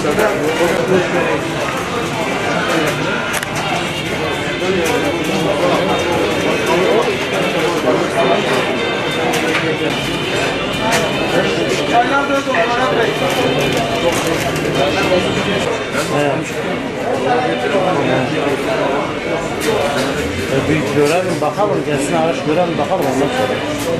Ee, Büyük görelim bakalım gelsin araç görelim bakalım ondan sonra.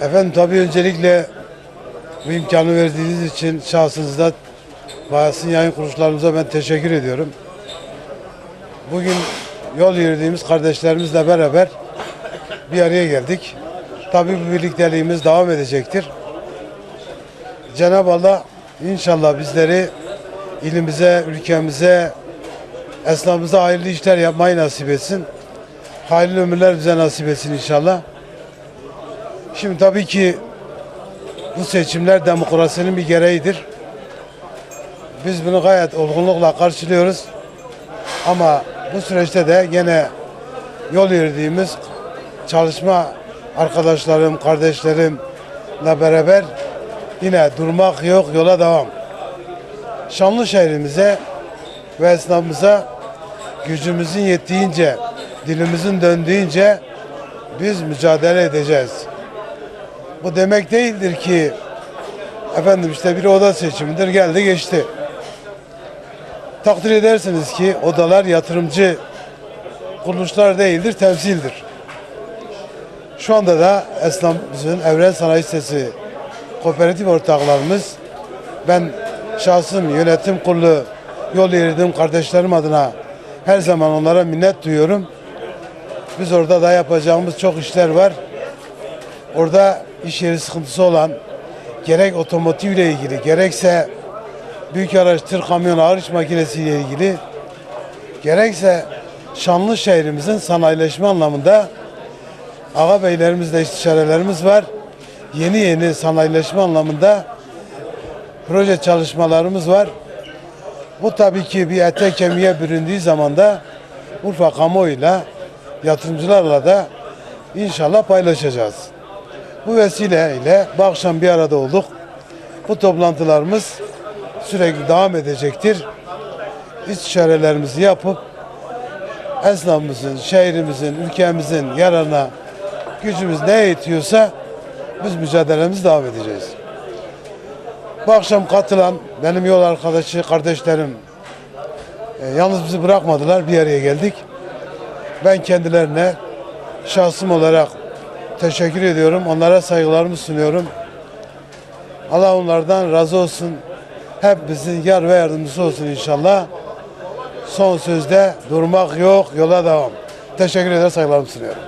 Efendim tabii öncelikle bu imkanı verdiğiniz için şahsınızda Bayansın yayın kuruluşlarımıza ben teşekkür ediyorum. Bugün yol yürüdüğümüz kardeşlerimizle beraber bir araya geldik. Tabii bu birlikteliğimiz devam edecektir. Cenab-ı Allah inşallah bizleri ilimize, ülkemize, esnafımıza hayırlı işler yapmayı nasip etsin. Hayırlı ömürler bize nasip etsin inşallah. Şimdi tabii ki bu seçimler demokrasinin bir gereğidir. Biz bunu gayet olgunlukla karşılıyoruz. Ama bu süreçte de gene yol yürüdüğümüz çalışma arkadaşlarım, kardeşlerimle beraber yine durmak yok, yola devam. Şanlı şehrimize ve esnafımıza gücümüzün yettiğince, dilimizin döndüğünce biz mücadele edeceğiz. Bu demek değildir ki efendim işte bir oda seçimidir geldi geçti. Takdir edersiniz ki odalar yatırımcı kuruluşlar değildir, temsildir. Şu anda da esnafımızın Evren Sanayi Sitesi kooperatif ortaklarımız ben şahsım yönetim kurulu yol yürüdüğüm kardeşlerim adına her zaman onlara minnet duyuyorum. Biz orada da yapacağımız çok işler var. Orada iş yeri sıkıntısı olan gerek otomotivle ilgili gerekse büyük araç, tır, kamyon, iş makinesiyle ilgili gerekse şanlı şehrimizin sanayileşme anlamında ağa beylerimizle istişarelerimiz var. Yeni yeni sanayileşme anlamında proje çalışmalarımız var. Bu tabii ki bir ete kemiğe büründüğü zaman da Urfa kamuoyuyla yatırımcılarla da inşallah paylaşacağız. Bu vesileyle bu akşam bir arada olduk. Bu toplantılarımız sürekli devam edecektir. İstişarelerimizi yapıp esnafımızın, şehrimizin, ülkemizin yararına gücümüz ne yetiyorsa biz mücadelemizi devam edeceğiz. Bu akşam katılan benim yol arkadaşı, kardeşlerim e, yalnız bizi bırakmadılar. Bir araya geldik. Ben kendilerine şahsım olarak teşekkür ediyorum. Onlara saygılarımı sunuyorum. Allah onlardan razı olsun. Hep bizim yar ve yardımcısı olsun inşallah. Son sözde durmak yok, yola devam. Teşekkür ederim, saygılarımı sunuyorum.